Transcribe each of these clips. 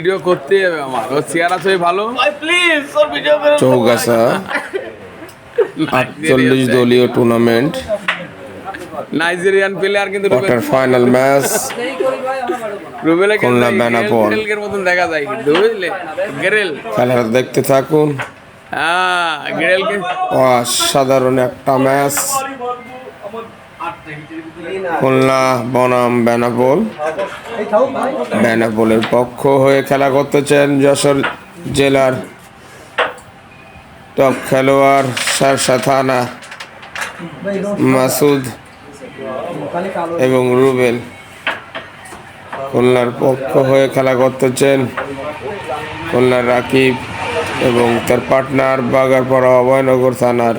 Video করতে হবে আমার ও চেয়ার আছে ভালো প্লিজ ওর ভিডিও করে চৌগাছা আটচল্লিশ দলীয় টুর্নামেন্ট নাইজেরিয়ান প্লেয়ার কিন্তু কোয়ার্টার ফাইনাল ম্যাচ রুবেলে খুলনা বেনাপোল। মতন দেখা যায় কিন্তু বুঝলে? গেরেল খেলাটা দেখতে থাকুন। হ্যাঁ গেরেলকে অসাধারণ একটা ম্যাচ খুলনা, বনাম, বেনাপোল। বেনাপোলের পক্ষ হয়ে খেলা করতেছেন যশোর জেলার টপ খেলোয়াড় শারশা থানা, মাসুদ এবং রুবেল। খুলনার পক্ষ হয়ে খেলা করতেছেন খুলনার রাকিব এবং তার পার্টনার বাগারপাড়া অভয়নগর থানার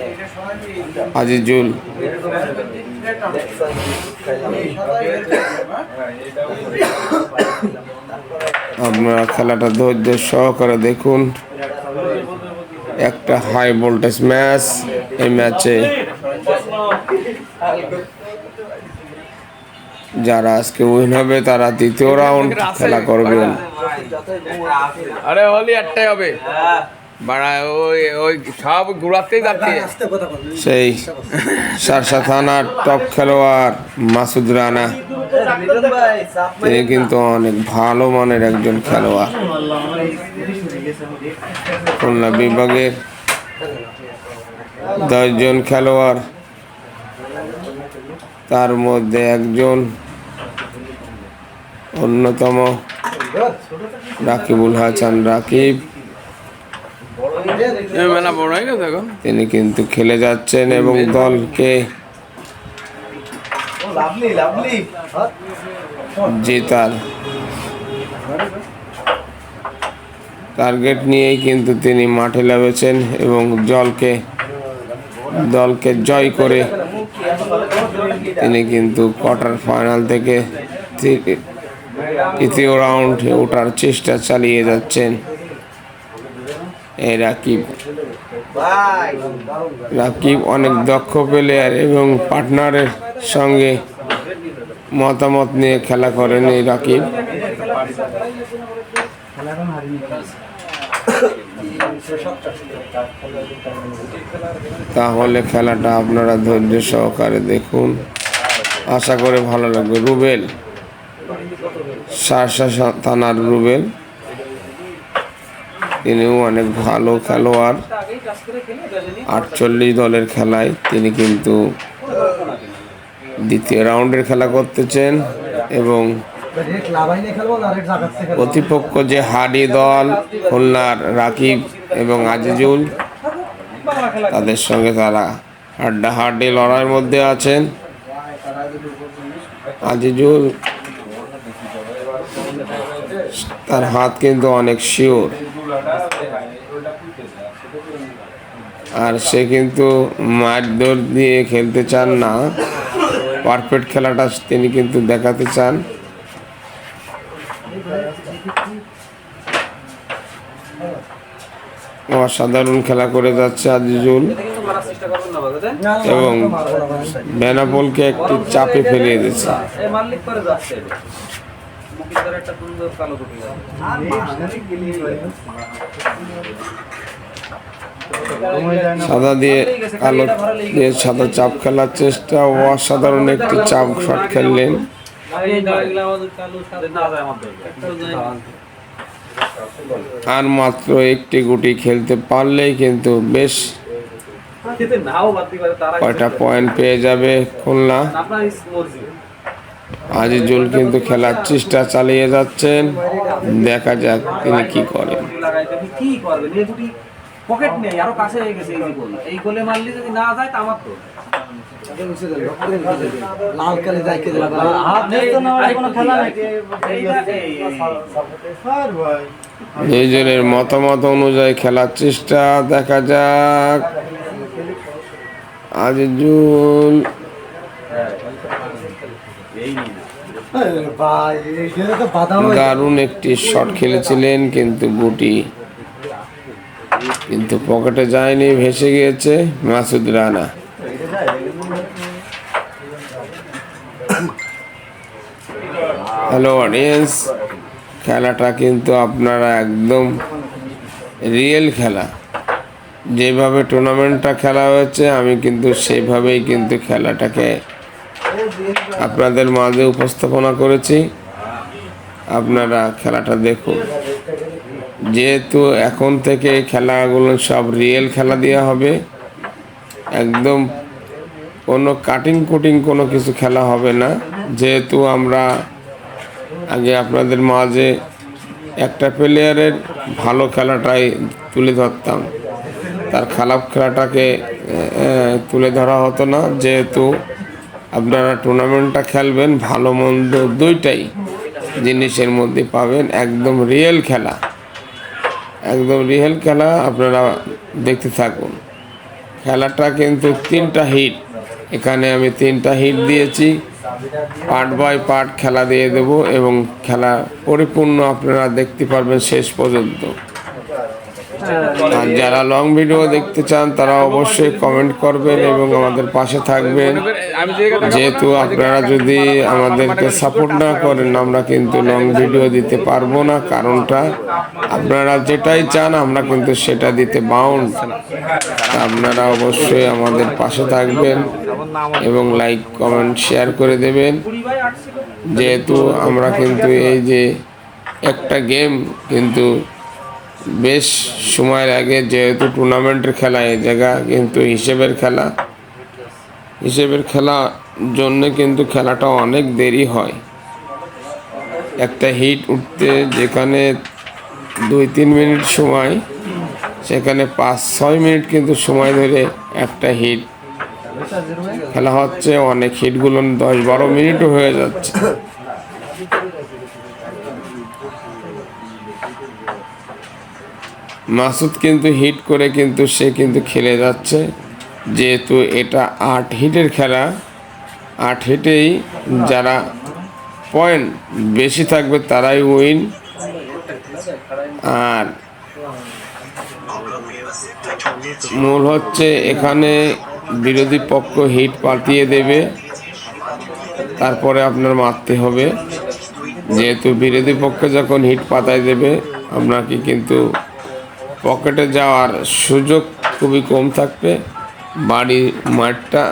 আজিজুল। আপনারা খেলাটা ধৈর্য সহকারে দেখুন। একটা হাই ভোল্টেজ ম্যাচ এই ম্যাচে যারা আজকে উইন হবে, তারা দ্বিতীয় রাউন্ড খেলা করবেন। আরে হলি একটাই হবে। ওই ওই সারসা থানার টপ খেলোয়াড় মাসুদ রানা। কিন্তু অনেক ভালো মানের একজন খেলোয়াড়। বিভাগের দশজন খেলোয়াড়। তার মধ্যে একজন অন্যতম রাকিবুল হাসান রাকিব। তিনি কিন্তু খেলে যাচ্ছেন এবং দলকে জেতার টার্গেট নিয়েই কিন্তু তিনি মাঠে নেমেছেন এবং জলকে, দলকে জয় করে তিনি কিন্তু কোয়ার্টার ফাইনাল থেকে তৃতীয় রাউন্ড ওঠার চেষ্টা চালিয়ে যাচ্ছেন। এই রাকিব। রাকিব অনেক দক্ষ প্লেয়ার এবং পার্টনারের সঙ্গে মতামত নিয়ে খেলা করেন এই রাকিব। তাহলে খেলাটা আপনারা ধৈর্য সহকারে দেখুন। আশা করে ভালো লাগবে। রুবেল সারসা থানার রুবেল। তিনিও অনেক ভালো খেলোয়াড়। আটচল্লিশ দলের খেলায় তিনি কিন্তু দ্বিতীয় রাউন্ডের খেলা করতেছেন এবং প্রতিপক্ষ যে হাডি দল, খুলনার রাকিব এবং আজিজুল, তাদের সঙ্গে তারা হাড্ডা হাড্ডি লড়াইয়ের মধ্যে আছেন। আজিজুল তার হাত কিন্তু অনেক শিওর। আর সে কিন্তু মারধর দিয়ে খেলতে চান না। পারফেক্ট খেলাটা তিনি কিন্তু দেখাতে চান। অসাধারণ খেলা করে যাচ্ছে আজিজুল। এবং বেনাপোলকে একটি চাপে ফেলিয়ে দিচ্ছে একটা সুন্দর কালো সাদা দিয়ে কালো দিয়ে সাদা চাপ খেলার চেষ্টা। অসাধারণ একটি চাপ শট খেললেন। আর মাত্র একটি গুটি খেলতে পারলেই কিন্তু বেশ কয়টা পয়েন্ট পেয়ে যাবে খুলনা। আজিজুল কিন্তু খেলার চেষ্টা চালিয়ে যাচ্ছেন। দেখা যাক তিনি কি করেন। পকেট নেই আরও কাছে হয়ে গেছে এই গোল এই গোলে মারলে যদি না যায় তা আমার তো লাল কালে যাই কে দুইজনের মতামত অনুযায়ী খেলার চেষ্টা দেখা যাক আজিজুল হয়ে দারুণ একটি শট খেলেছিলেন কিন্তু গুটি কিন্তু পকেটে যায়নি, ভেসে গিয়েছে মাসুদ রানা। হ্যালো অডিয়েন্স খেলাটা কিন্তু আপনারা একদম রিয়েল খেলা। যেভাবে টুর্নামেন্টটা খেলা হয়েছে, আমি কিন্তু সেইভাবেই কিন্তু খেলাটাকে আপনাদের মাঝে উপস্থাপনা করেছি। আপনারা খেলাটা দেখুন। যেহেতু এখন থেকে খেলাগুলো সব রিয়েল খেলা দেওয়া হবে, একদম কোনো কাটিং কুটিং কোনো কিছু খেলা হবে না। যেহেতু আমরা আগে আপনাদের মাঝে একটা প্লেয়ারের ভালো খেলাটাই তুলে ধরতাম। তার খারাপ খেলাটাকে তুলে ধরা হতো না। যেহেতু আপনারা টুর্নামেন্টটা খেলবেন, ভালো মন্দ দুইটাই জিনিসের মধ্যে পাবেন, একদম রিয়েল খেলা। একদম রিয়েল খেলা, আপনারা দেখতে থাকুন। খেলাটা কিন্তু তিনটা হিট এখানে আমি তিনটা হিট দিয়েছি। পার্ট বাই পার্ট খেলা দিয়ে দেব এবং খেলা পরিপূর্ণ আপনারা দেখতে পারবেন শেষ পর্যন্ত। আর যারা লং ভিডিও দেখতে চান, তারা অবশ্যই কমেন্ট করবেন এবং আমাদের পাশে থাকবেন। যেহেতু আপনারা যদি আমাদেরকে সাপোর্ট না করেন, আমরা কিন্তু লং ভিডিও দিতে পারব না। কারণটা, আপনারা যেটাই চান, আমরা কিন্তু সেটা দিতে বাউন্ড আপনারা অবশ্যই আমাদের পাশে থাকবেন এবং লাইক কমেন্ট শেয়ার করে দেবেন। যেহেতু আমরা কিন্তু এই যে একটা গেম কিন্তু বেশ সময়ের আগে যেহেতু টুর্নামেন্টের খেলা, এই জায়গা কিন্তু হিসেবের খেলা। হিসেবের খেলা জন্য কিন্তু খেলাটা অনেক দেরি হয়। একটা হিট উঠতে যেখানে দুই তিন মিনিট সময়, সেখানে পাঁচ ছয় মিনিট কিন্তু সময় ধরে একটা হিট। খেলা হচ্ছে, অনেক হিটগুলো দশ বারো মিনিটও হয়ে যাচ্ছে। মাসুদ কিন্তু হিট করে কিন্তু সে কিন্তু খেলে যাচ্ছে। যেহেতু এটা আট হিটের খেলা, আট হিটেই যারা পয়েন্ট বেশি থাকবে তারাই উইন আর মূল হচ্ছে এখানে বিরোধী পক্ষ হিট পাঠিয়ে দেবে। তারপরে আপনার মারতে হবে। যেহেতু বিরোধী পক্ষে যখন হিট পাতায় দেবে, আপনাকে কিন্তু পকেটে যাওয়ার সুযোগ খুবই কম থাকবে। বাড়ি মাঠটা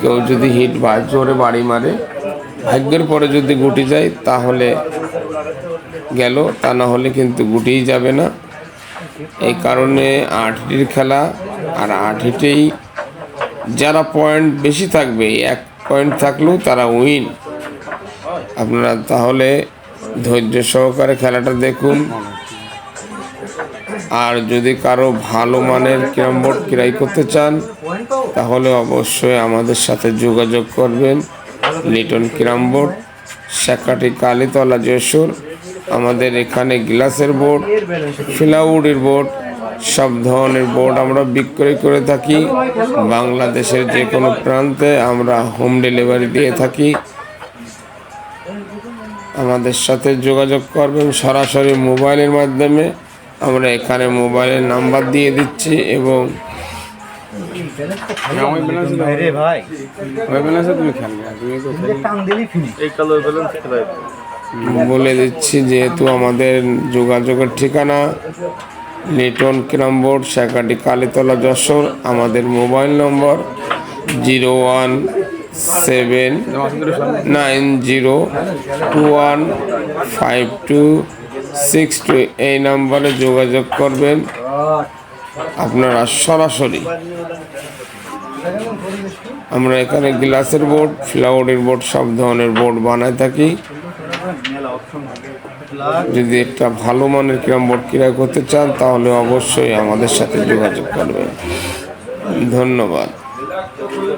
কেউ যদি হিট বা জোরে বাড়ি মারে, ভাগ্যের পরে যদি গুটি যায়, তাহলে গেল, তা না হলে কিন্তু গুটিই যাবে না। এই কারণে আট হিটের খেলা, আর আট হিটেই যারা পয়েন্ট বেশি থাকবে, এক পয়েন্ট থাকলেও তারা উইন। আপনারা তাহলে ধৈর্য সহকারে খেলাটা দেখুন। আর যদি কারও ভালো মানের ক্যারাম বোর্ড ক্রয় করতে চান, তাহলে অবশ্যই আমাদের সাথে যোগাযোগ করবেন। লিটন ক্যারাম বোর্ড, শাখাটি কালীতলা যশোর। আমাদের এখানে গ্লাসের বোর্ড, ফিলাউডের বোর্ড, সব ধরনের বোর্ড আমরা বিক্রয় করে থাকি। বাংলাদেশের যে কোনো প্রান্তে আমরা হোম ডেলিভারি দিয়ে থাকি। আমাদের সাথে যোগাযোগ করবেন সরাসরি মোবাইলের মাধ্যমে। আমরা এখানে মোবাইলের নাম্বার দিয়ে দিচ্ছি এবং বলে দিচ্ছি যেহেতু আমাদের যোগাযোগের ঠিকানা লিটন ক্রাম বোর্ড শাখাটি কালীতলা যশোর আমাদের mobile number zero one seven nine zero two one five two six two এই নাম্বারে যোগাযোগ করবেন। আপনারা সরাসরি আমরা এখানে গ্লাসের বোর্ড, ফ্লাওয়ারের বোর্ড, সব ধরনের বোর্ড বানায় থাকি। যদি একটা ভালো মানের ক্যারাম বোর্ড ক্রয় করতে চান, তাহলে অবশ্যই আমাদের সাথে যোগাযোগ করবেন। ধন্যবাদ।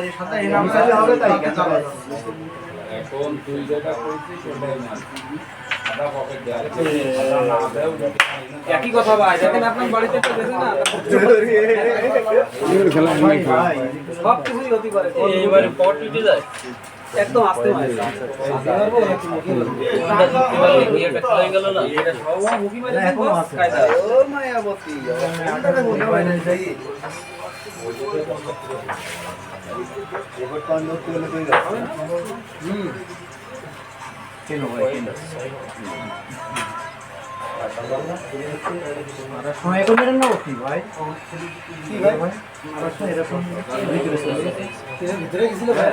এখানে তাই যেটা কইছিস ওটাই না একই কথা ভাই দেখেন আপনার বাড়িতে তো দেখেন না খেলা এমনি খেলা সব কিছুই হতে পারে এইবারে পট উঠে যায়। একদম আস্তে মারে এখনও আছে ও মায়াবতী সময় করে না কি ভাই? কি ভাই? সময় এরকম ভিতরে গেছিল ভাই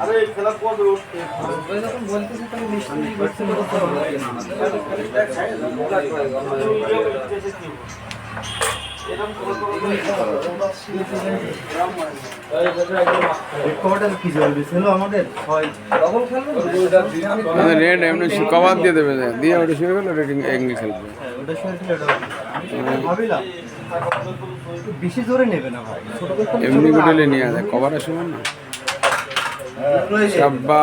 আরে এই খেলা কত যখন বলতেছে তাহলে নিশ্চয়ই বলছিল রেকর্ডার রেড এমনি কভার দিয়ে দেবে দিয়ে ওটা শুরু করলে রেটিং এঙ্গেল খেলবে। হ্যাঁ, বেশি জোরে নেবে না ভাই? এমনি গুটেলে নিয়ে আসে না। সাব্বা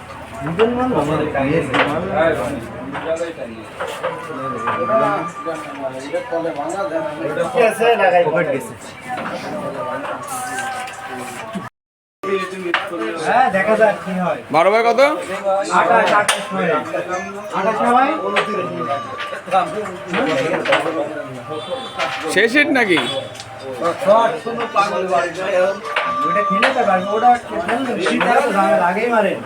হ্যাঁ দেখা যাক কি হয়। বারো ভাই কত? শেষ হিট নাকি? ওটা খেলে তো ওটা আগেই মারেন।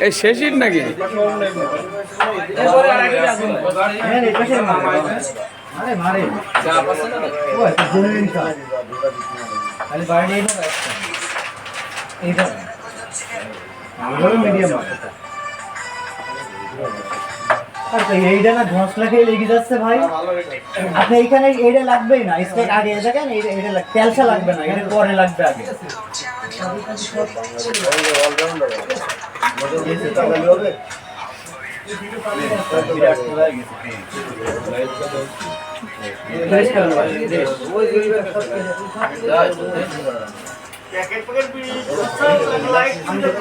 এই শেষ ইট নাকি? এরপরে আর তো এইটা না ঘষলা খেয়ে লেগে যাচ্ছে ভাই। আপনি এইখানে এইটা লাগবেই না স্টেক আগে দেখেন এইটা এইটা লাগ- লাগবে না এটা পরে লাগবে আগে। খেলা হয়ে গেছে। ফ্রেশ খেলা ভাই, ফ্রেশ। হান্ড্রেড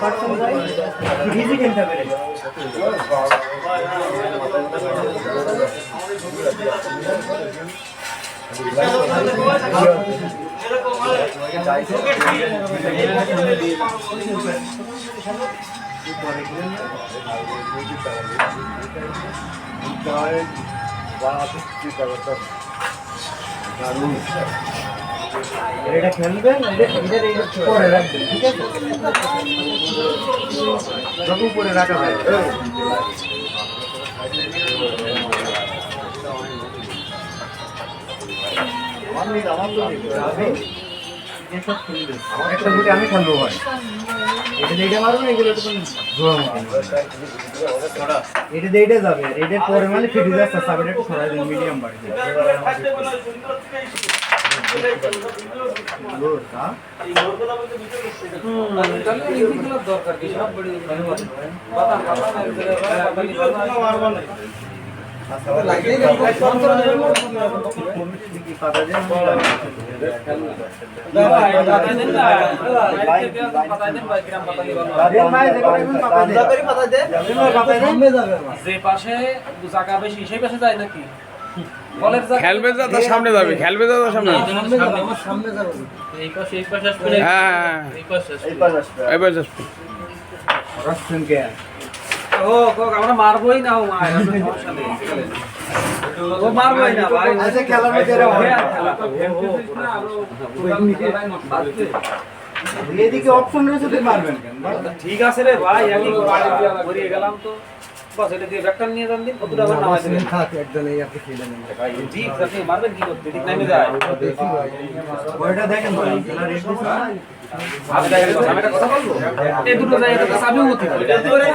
এটা এটা এটা পরে রাখবেন ঠিক আছে? যত উপরে রাখা হয় আমি খেলব ভাই। এটা এটা মারবো এগুলো। এটা দিয়ে যাবে এটার পরে মানে ফিটে যাচ্ছে মিডিয়াম বাড়ি যে পাশে জায়গা বেশি সেই পাশে যায় নাকি? খেলবে সামনে যাবে খেলবে সামনে হ্যাঁ এই পাশে আসবে। আমরা মারবোই না ও মারবোই না ভাই। আচ্ছা, খেলার মধ্যে। এদিকে অপশন রয়েছে মারবেন ঠিক আছে রে ভাই আমি গেলাম তো। বাস এটা দিয়ে ব্যাগটা নিয়ে যান দিন কতটা আবার নামাই দেবেন? একজন এই আপনি খেলে নেন ঠিক আছে মারবেন কি করতে? ঠিক নামে যায় বইটা দেখেন ভাই খেলার রেট দিছে আমি দেখেন আমি একটা কথা বলব? এই দুটো জায়গায় তো চাবিও হতে পারে। করে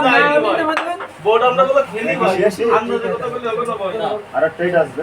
বোর্ড আমরা বলে খেলি ভাই। আমরা যে কথা বলি হবে না ভাই আর ট্রেড আসবে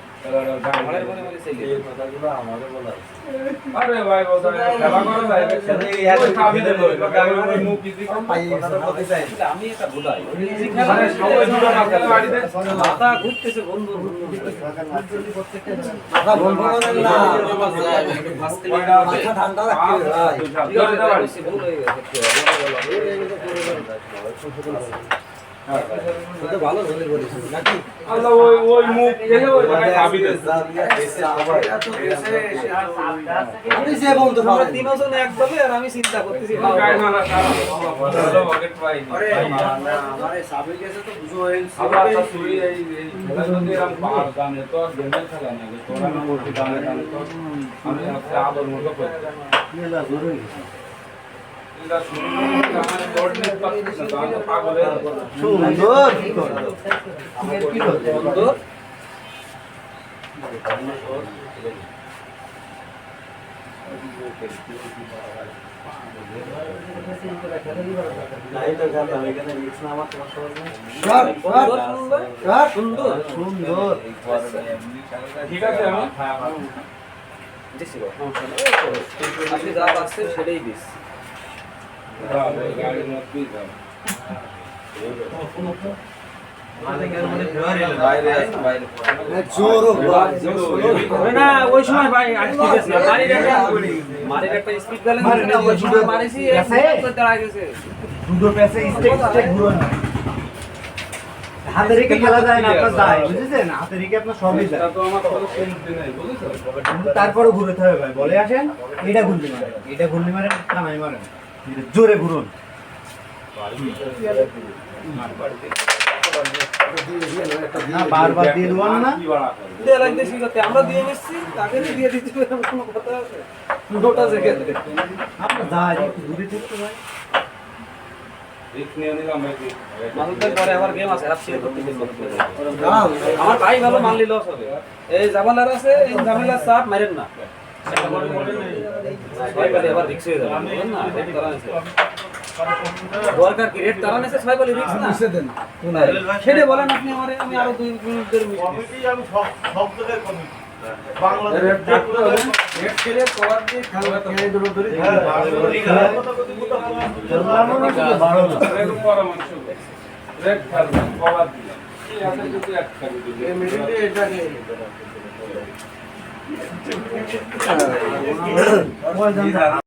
মনে মনে যায় আরে ভাই খেলা করো দিদি আমি এটা ভুলাই মাথা ঘুরতেছে বন্ধু মাথা ভুল না মাথা ঠান্ডা রাখতে ভুল হয়ে গেছে আমি চিন্তা করতেছি আমারে আদর মতো করি সুন্দর। ঠিক আছে আমি। দেখছি বাবা, আপনি যা পাচ্ছেন সেটাই দিস গাড়ির মধ্যেই যাব জোর ওরে না ঘুরো হাতে রেখে খেলা যায় না আপনার যায় বুঝেছেন হাতে রেখে আপনার সবই যায় এটা তো আমার কোনো চিন্তা নেই বুঝেছ কিন্তু তারপরেও ঘুরতে হবে ভাই, বলে আসেন এটা ঘুরলি মারেন এটা ঘুরলি মারেন কানাই মারেন জোরে ঘুরুন। বারবার দিয়ে দেওয়ান না। দিয়ে লাগতে শিখাতে আমরা দিয়ে নিচ্ছি তাকে দিয়ে দিতে কোনো কথা আছে? ঘুরে ভাই অ্যাপ শেয়ার করতে আমার ভাই ভালো মানলি লস হবে এই জামালার আছে এই জামালার চাপ মারেন না। হয়ে দরকার কি রেট তারা নিছে ছয় বলে রিক্স না সেটা বলেন আপনি আমারে আমি আরও দুই মিনিট দেড় কমিটি আমি সব সব জায়গায় কমিটি হ্যাঁ পরামর্শ 嗯嗯嗯